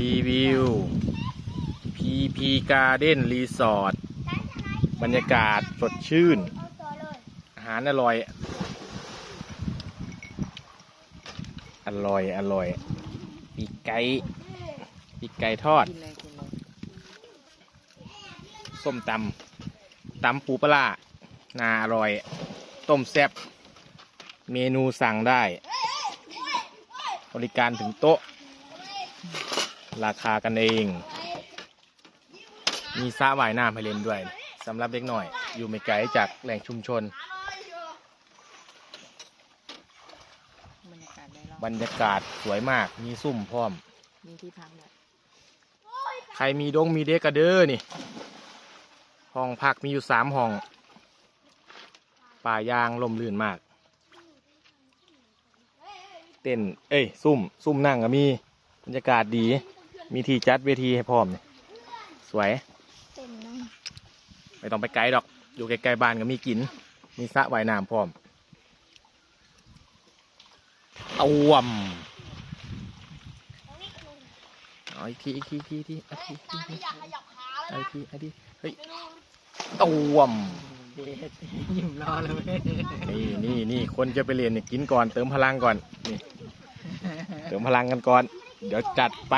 รีวิว PP Garden Resort บรรยากาศสดชื่น อาหารอร่อย อร่อยอร่อยปีกไก่ปีกไก่ทอด ส้มตำตำปูปลาร้านาอร่อย ต้มแซ่บเมนูสั่งได้ บริการถึงโต๊ะ ราคากันเอง มีสระว่ายน้ำให้เล่นด้วยสำหรับเด็กหน่อย อยู่ไม่ไกลจากแหล่งชุมชน บรรยากาศได้รอบบรรยากาศสวยมากมีซุ่มพร้อม มีที่พักด้วยใครมีดงมีเด็กกระเด้อนี่ ห้องพักมีอยู่สามห้อง ป่ายางลมลื่นมาก เต้นเอ้ย ซุ่ม ซุ่มนั่งก็มี บรรยากาศดี มีที่จัดเวทีให้พร้อมเนี่ยสวยไม่ต้องไปไกลดอก อยู่ใกล้ๆบ้านก็มีกิน มีสระว่ายน้ำพร้อมตวมเอาอีกทีอีกทีอีกทีอีกทีเอาอีกทีอีกทีอีกทีอีกทีเฮ้ยตวมยิ้มรอเลยนี่นี่นี่คนจะไปเรียนเนี่ยกินก่อนเติมพลังก่อนนี่เติมพลังกันก่อน เดี๋ยวจัดไป